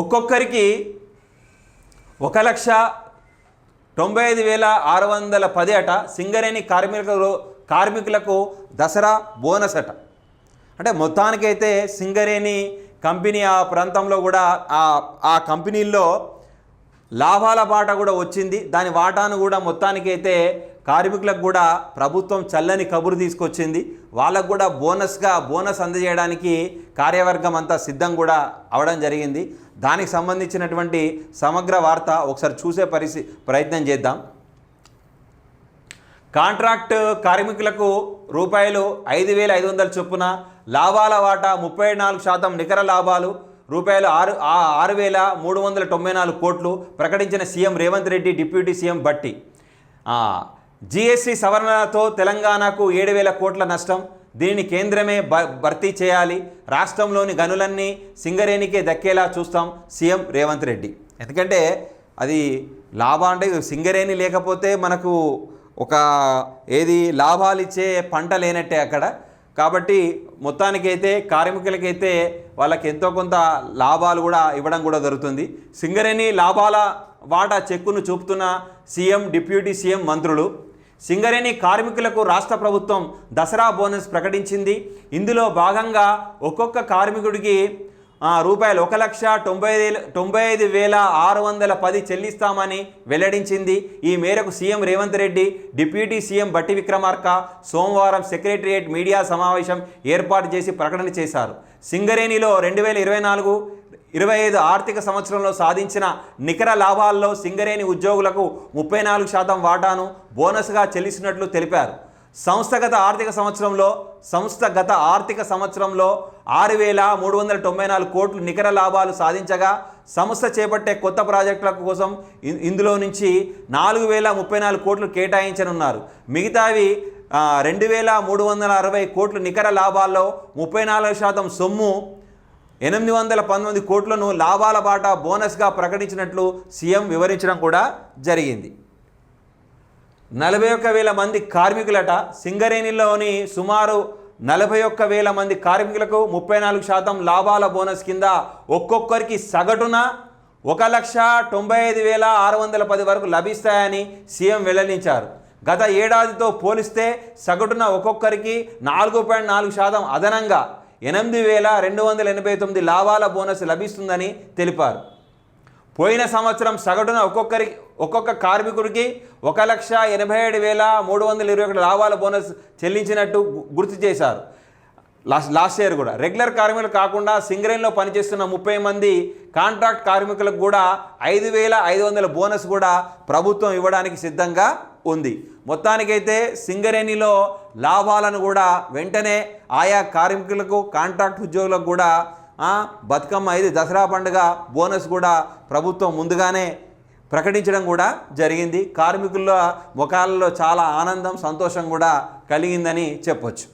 ఒక్కొక్కరికి ఒక లక్ష తొంభై ఐదు వేల ఆరు వందల పది అట సింగరేణి కార్మికులు కార్మికులకు దసరా బోనస్ అట. అంటే మొత్తానికైతే సింగరేణి కంపెనీ ఆ ప్రాంతంలో కూడా ఆ ఆ కంపెనీల్లో లాభాల బాట కూడా వచ్చింది. దాని వాటాను కూడా మొత్తానికైతే కార్మికులకు కూడా ప్రభుత్వం చల్లని కబురు తీసుకొచ్చింది. వాళ్ళకు కూడా బోనస్గా బోనస్ అందజేయడానికి కార్యవర్గం అంతా సిద్ధం కూడా అవడం జరిగింది. దానికి సంబంధించినటువంటి సమగ్ర వార్త ఒకసారి చూసే పరిస్థితి ప్రయత్నం చేద్దాం. కాంట్రాక్ట్ కార్మికులకు రూపాయలు ఐదు వేల ఐదు వందల చొప్పున లాభాల వాటా ముప్పై నాలుగు శాతం నికర లాభాలు రూపాయలు ఆరు ఆరు వేల మూడు వందల తొంభై నాలుగు కోట్లు ప్రకటించిన CM Revanth Reddy deputy CM Bhatti. GST సవరణతో తెలంగాణకు ఏడు వేల కోట్ల నష్టం. దీనిని కేంద్రమే భ భర్తీ చేయాలి. రాష్ట్రంలోని గనులన్నీ సింగరేణికే దక్కేలా చూస్తాం సీఎం రేవంత్ రెడ్డి. ఎందుకంటే అది లాభం అంటే సింగరేణి లేకపోతే మనకు ఒక ఏది లాభాలు ఇచ్చే పంట లేనట్టే అక్కడ. కాబట్టి మొత్తానికైతే కార్మికులకైతే వాళ్ళకి ఎంతో కొంత లాభాలు కూడా ఇవ్వడం కూడా జరుగుతుంది. సింగరేణి లాభాల వాటా చెక్కును చూపుతున్న సీఎం డిప్యూటీ సీఎం మంత్రులు సింగరేణి కార్మికులకు రాష్ట్ర ప్రభుత్వం దసరా బోనస్ ప్రకటించింది. ఇందులో భాగంగా ఒక్కొక్క కార్మికుడికి రూపాయలు ఒక లక్ష తొంభై ఐదు తొంభై ఐదు వేల ఆరు వందల పది చెల్లిస్తామని వెల్లడించింది. ఈ మేరకు CM Revanth Reddy deputy CM Bhatti Vikramarka సోమవారం సెక్రటరియేట్ మీడియా సమావేశం ఏర్పాటు చేసి ప్రకటన చేశారు. సింగరేణిలో రెండు వేల ఇరవై నాలుగు ఇరవై ఐదు ఆర్థిక సంవత్సరంలో సాధించిన నికర లాభాల్లో సింగరేణి ఉద్యోగులకు ముప్పై నాలుగు శాతం వాటాను బోనస్గా చెల్లిస్తున్నట్లు తెలిపారు. సంస్థగత ఆర్థిక సంవత్సరంలో సంస్థ గత ఆర్థిక సంవత్సరంలో ఆరు వేల మూడు వందల తొంభై నాలుగు కోట్లు నికర లాభాలు సాధించగా సంస్థ చేపట్టే కొత్త ప్రాజెక్టుల కోసం ఇందులో నుంచి నాలుగు వేల ముప్పై నాలుగు కోట్లు కేటాయించనున్నారు. మిగతావి రెండు వేల మూడు వందల అరవై కోట్లు నికర లాభాల్లో ముప్పై నాలుగు శాతం సొమ్ము ఎనిమిది వందల పంతొమ్మిది కోట్లను లాభాల బాట బోనస్గా ప్రకటించినట్లు సీఎం వివరించడం కూడా జరిగింది. నలభై ఒక్క వేల మంది కార్మికులట సింగరేణిలోని సుమారు నలభై ఒక్క వేల మంది కార్మికులకు ముప్పై నాలుగు శాతం లాభాల బోనస్ కింద ఒక్కొక్కరికి సగటున ఒక లక్ష తొంభై ఐదు వేల ఆరు వందల పది వరకు లభిస్తాయని సీఎం వెల్లడించారు. గత ఏడాదితో పోలిస్తే సగటున ఒక్కొక్కరికి నాలుగు పాయింట్ నాలుగు శాతం అదనంగా ఎనిమిది వేల రెండు వందల ఎనభై తొమ్మిది లాభాల బోనస్ లభిస్తుందని తెలిపారు. పోయిన సంవత్సరం సగటున ఒక్కొక్కరి ఒక్కొక్క కార్మికుడికి ఒక లక్ష ఎనభై ఏడు వేల మూడు వందల ఇరవై ఒకటి లాభాల బోనస్ చెల్లించినట్టు గుర్తు చేశారు. లాస్ట్ లాస్ట్ ఇయర్ కూడా. రెగ్యులర్ కార్మికులు కాకుండా సింగరేన్లో పనిచేస్తున్న ముప్పై మంది కాంట్రాక్ట్ కార్మికులకు కూడా ఐదు వేల ఐదు వందల బోనస్ కూడా ప్రభుత్వం ఇవ్వడానికి సిద్ధంగా ఉంది. మొత్తానికైతే సింగరేణిలో లాభాలను కూడా వెంటనే ఆయా కార్మికులకు కాంట్రాక్ట్ ఉద్యోగులకు కూడా బతుకమ్మ ఇది దసరా పండుగ బోనస్ కూడా ప్రభుత్వం ముందుగానే ప్రకటించడం కూడా జరిగింది. కార్మికుల ముఖాలలో చాలా ఆనందం సంతోషం కూడా కలిగిందని చెప్పొచ్చు.